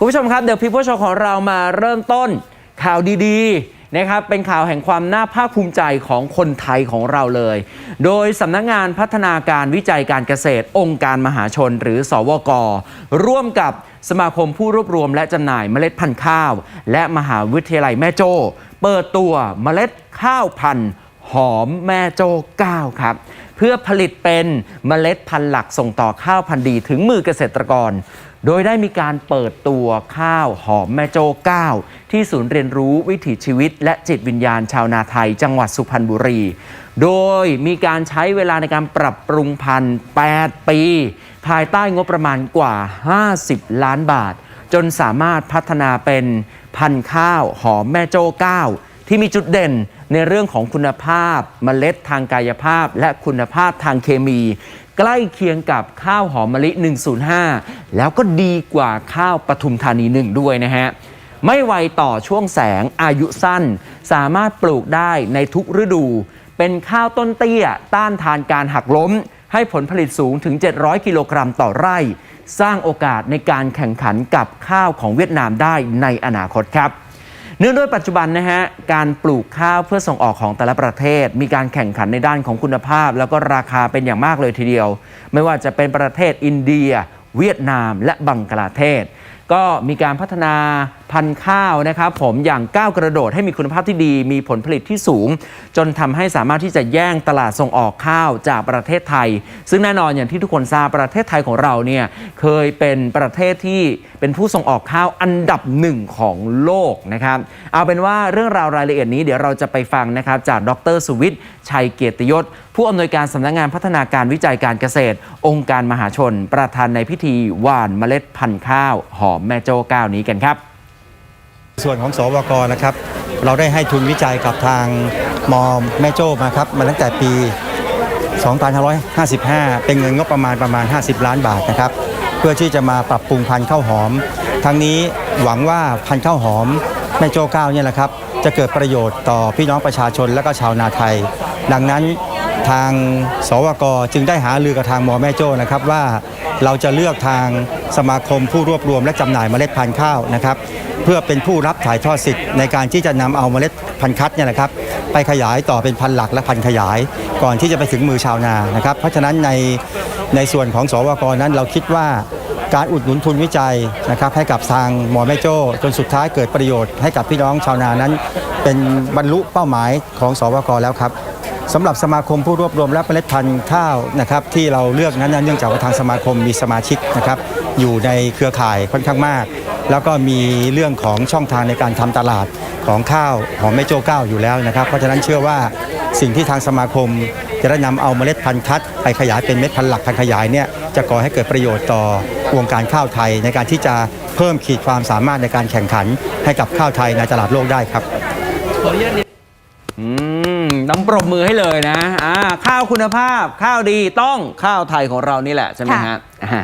คุณผู้ชมครับเดี๋ยวพี่ผู้ชมของเรามาเริ่มต้นข่าวดีๆนะครับเป็นข่าวแห่งความน่าภาคภูมิใจของคนไทยของเราเลย โดยสำนักงานพัฒนาการวิจัยการเกษตร องค์การมหาชน หรือสวก ร่วมกับสมาคมผู้รวบรวมและจำหน่ายเมล็ดพันธุ์ข้าว และมหาวิทยาลัยแม่โจ้เปิดตัวเมล็ดข้าวพันธุ์ หอมแม่โจ้9ครับ เพื่อผลิตเป็นเมล็ดพันธุ์หลักส่งต่อข้าวพันธุ์ดีถึงมือเกษตรกร โดยได้มีการเปิดตัวข้าวหอมแม่โจ้9ที่ศูนย์เรียนรู้วิถีชีวิต และจิตวิญญาณชาวนาไทย จังหวัดสุพรรณบุรี โดยมีการใช้เวลาในการปรับปรุงพันธุ์ 8 ปี ภายใต้งบประมาณกว่า 50 ล้านบาท จนสามารถพัฒนาเป็นพันธุ์ข้าวหอมแม่โจ้9 ที่มีจุดเด่นในเรื่องของคุณภาพเมล็ดทางกายภาพ และคุณภาพทางเคมี ใกล้เคียงกับข้าวหอมมะลิ 105 แล้วก็ดีกว่าข้าวปทุมธานีหนึ่งด้วยนะฮะไม่ไวต่อช่วงแสงอายุสั้น สามารถปลูกได้ในทุกฤดู เป็นข้าวต้นเตี้ย ต้านทานการหักล้ม ให้ผลผลิตสูงถึง 700 กิโลกรัมต่อไร่ สร้างโอกาสในการแข่งขันกับข้าวของเวียดนามได้ในอนาคตครับ เนื่องด้วยปัจจุบันนะฮะการปลูกข้าวเพื่อส่งออกของแต่ละประเทศ มีการแข่งขันในด้านของคุณภาพ แล้วก็ราคาเป็นอย่างมากเลยทีเดียว ไม่ว่าจะเป็นประเทศอินเดีย เวียดนาม และบังกลาเทศ ก็มีการพัฒนาพันธุ์ข้าวนะครับผมอย่างก้าวกระโดดให้มีคุณภาพที่ดีมีผลผลิตที่สูง จนทำให้สามารถที่จะแย่งตลาดส่งออกข้าวจากประเทศไทย ซึ่งแน่นอนอย่างที่ทุกคนทราบประเทศไทยของเราเนี่ยเคยเป็นประเทศที่เป็นผู้ส่งออกข้าวอันดับหนึ่งของโลกนะครับเอาเป็นว่าเรื่องราวรายละเอียดนี้เดี๋ยวเราจะไปฟังนะครับจากดรสุวิทย์ชัยเกียรติยศ ผู้อำนวยการสำนักงานพัฒนาการวิจัยการเกษตร องค์การมหาชน ประธานในพิธีหว่านเมล็ดพันธุ์ข้าวหอมแม่โจ้ก้าวนี้กันครับ ส่วนของสวกนะครับ เราได้ให้ทุนวิจัยกับทางมอมแม่โจ้มาครับมาตั้งแต่ปี 2555 เป็นเงินงบประมาณประมาณ 50 ล้านบาทนะครับ เพื่อที่จะมาปรับปรุงพันธุ์ข้าวหอม ทั้งนี้หวังว่าพันธุ์ข้าวหอมแม่โจ้เก้าเนี่ยแหละครับจะเกิดประโยชน์ต่อพี่น้องประชาชนและก็ชาวนาไทย ดังนั้น ทางสวกจึงได้หารือกับทางมอแม่โจ้นะครับว่าเราจะเลือกทางสมาคมผู้รวบรวมและจำหน่ายเมล็ดพันธุ์ข้าวนะครับ เพื่อเป็นผู้รับถ่ายทอดสิทธิ์ในการที่จะนำเอาเมล็ดพันธุ์คัดเนี่ยนะครับไปขยายต่อเป็นพันธุ์หลักและพันธุ์ขยาย ก่อนที่จะไปถึงมือชาวนานะครับ เพราะฉะนั้นในในส่วนของสวกนั้นเราคิดว่าการอุดหนุนทุนวิจัยนะครับให้กับทางหมอแม่โจ้จนสุดท้ายเกิดประโยชน์ให้กับพี่น้องชาวนานั้น เป็นบรรลุเป้าหมายของสวกแล้วครับ สำหรับสมาคมผู้รวบรวมและเมล็ดพันธุ์ข้าวนะครับที่เราเลือกนั้นเนื่องจากว่าทางสมาคมมีสมาชิกนะครับอยู่ในเครือข่ายค่อนข้างมาก แล้วก็มีเรื่องของช่องทางในการทำตลาดของข้าวหอมแม่โจ้ก้าวอยู่แล้วนะครับ เพราะฉะนั้นเชื่อว่าสิ่งที่ทางสมาคมจะได้นำเอาเมล็ดพันธุ์คัดไปขยายเป็นเม็ดพันธุ์หลักพันธุ์ขยายเนี่ยจะก่อให้เกิดประโยชน์ต่อวงการข้าวไทย ในการที่จะเพิ่มขีดความสามารถในการแข่งขันให้กับข้าวไทยในตลาดโลกได้ครับอืม ต้องปรบมือให้เลยนะอ่าข้าวคุณภาพข้าวดีต้องข้าวไทยของเรานี่แหละใช่ไหมค่ะฮะอ่า